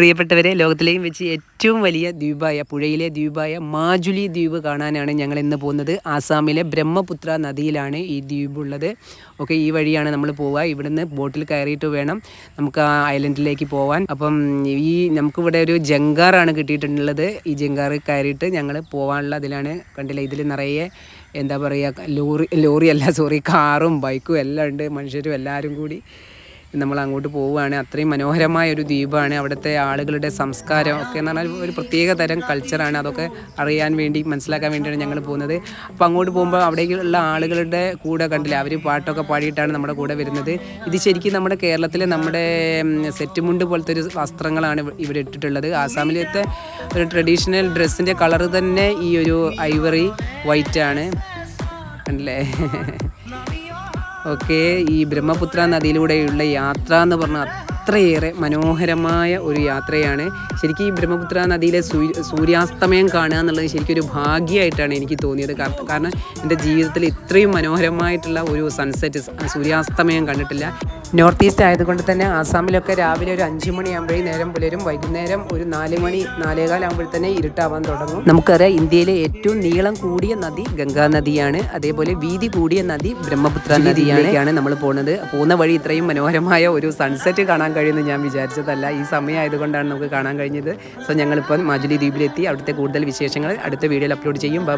പ്രിയപ്പെട്ടവരെ ലോകത്തിലെയും വെച്ച് ഏറ്റവും വലിയ ദ്വീപായ പുഴയിലെ ദ്വീപായ മാജുലി ദ്വീപ് കാണാനാണ് ഞങ്ങൾ ഇന്ന് പോകുന്നത്. ആസാമിലെ ബ്രഹ്മപുത്ര നദിയിലാണ് ഈ ദ്വീപുള്ളത്. ഓക്കെ ഈ വഴിയാണ് നമ്മൾ പോവുക. ഇവിടുന്ന് ബോട്ടിൽ കയറിയിട്ട് വേണം നമുക്ക് ആ ഐലൻഡിലേക്ക് പോവാൻ. അപ്പം ഈ നമുക്കിവിടെ ഒരു ജങ്കാറാണ് കിട്ടിയിട്ടുള്ളത്. ഈ ജങ്കാർ കയറിയിട്ട് ഞങ്ങൾ പോകാനുള്ള അതിലാണ് കണ്ടില്ല? ഇതിൽ നിറയെ എന്താ പറയുക ലോറി ലോറിയല്ല സോറി കാറും ബൈക്കും എല്ലാം ഉണ്ട്. മനുഷ്യരും എല്ലാവരും കൂടി നമ്മൾ അങ്ങോട്ട് പോവുകയാണ്. അത്രയും മനോഹരമായ ഒരു ദ്വീപാണ്. അവിടുത്തെ ആളുകളുടെ സംസ്കാരം ഒക്കെ എന്ന് പറഞ്ഞാൽ ഒരു പ്രത്യേക തരം കൾച്ചറാണ് അതൊക്കെ അറിയാൻ വേണ്ടി മനസ്സിലാക്കാൻ വേണ്ടിയാണ് ഞങ്ങൾ പോകുന്നത്. അപ്പോൾ അങ്ങോട്ട് പോകുമ്പോൾ അവിടേക്കുള്ള ആളുകളുടെ കൂടെ കണ്ടില്ല അവർ പാട്ടൊക്കെ പാടിയിട്ടാണ് നമ്മുടെ കൂടെ വരുന്നത്. ഇത് ശരിക്കും നമ്മുടെ കേരളത്തിലെ നമ്മുടെ സെറ്റുമുണ്ട് സെറ്റ് മുണ്ട് പോലത്തെ ഒരു വസ്ത്രങ്ങളാണ് ഇവ- ഇവിടെ ഇട്ടിട്ടുള്ളത്. ആസാമിലത്തെ ഒരു ട്രഡീഷണൽ ഡ്രസ്സിന്റെ കളർ തന്നെ ഈ ഒരു ഐവറി വൈറ്റ് ആണ്. കണ്ടില്ലേ? ഓക്കെ ഈ ബ്രഹ്മപുത്ര നദിയിലൂടെയുള്ള യാത്ര എന്ന് പറഞ്ഞാൽ അത്രയേറെ മനോഹരമായ ഒരു യാത്രയാണ്. ശരിക്കും ഈ ബ്രഹ്മപുത്ര നദിയിലെ സൂര്യാസ്തമയം കാണുക എന്നുള്ളത് ശരിക്കും ഒരു ഭാഗ്യമായിട്ടാണ് എനിക്ക് തോന്നിയത്. കാരണം എന്റെ ജീവിതത്തിൽ ഇത്രയും മനോഹരമായിട്ടുള്ള ഒരു സൺസെറ്റ് സൂര്യാസ്തമയം കണ്ടിട്ടില്ല. നോർത്ത് ഈസ്റ്റ് ആയതുകൊണ്ട് തന്നെ ആസാമിലൊക്കെ രാവിലെ ഒരു അഞ്ച് മണിയാകുമ്പോഴേ നേരം പുലരും. വൈകുന്നേരം ഒരു നാല് മണി നാലേകാലാകുമ്പോൾ തന്നെ ഇരുട്ടാവാൻ തുടങ്ങും. നമുക്കറിയാം ഇന്ത്യയിലെ ഏറ്റവും നീളം കൂടിയ നദി ഗംഗാ നദിയാണ്. അതേപോലെ വീതി കൂടിയ നദി ബ്രഹ്മപുത്ര നദിയാണ് നമ്മൾ പോകുന്നത് പോകുന്ന വഴി ഇത്രയും മനോഹരമായ ഒരു സൺസെറ്റ് കാണാൻ കഴിയുമെന്ന് ഞാൻ വിചാരിച്ചതല്ല. ഈ സമയമായതുകൊണ്ടാണ് നമുക്ക് കാണാൻ കഴിഞ്ഞത്. സോ ഞങ്ങളിപ്പോൾ മാജുലി ദ്വീപിലെത്തി. അവിടുത്തെ കൂടുതൽ വിശേഷങ്ങൾ അടുത്ത വീഡിയോയിൽ അപ്ലോഡ് ചെയ്യും. ബൈ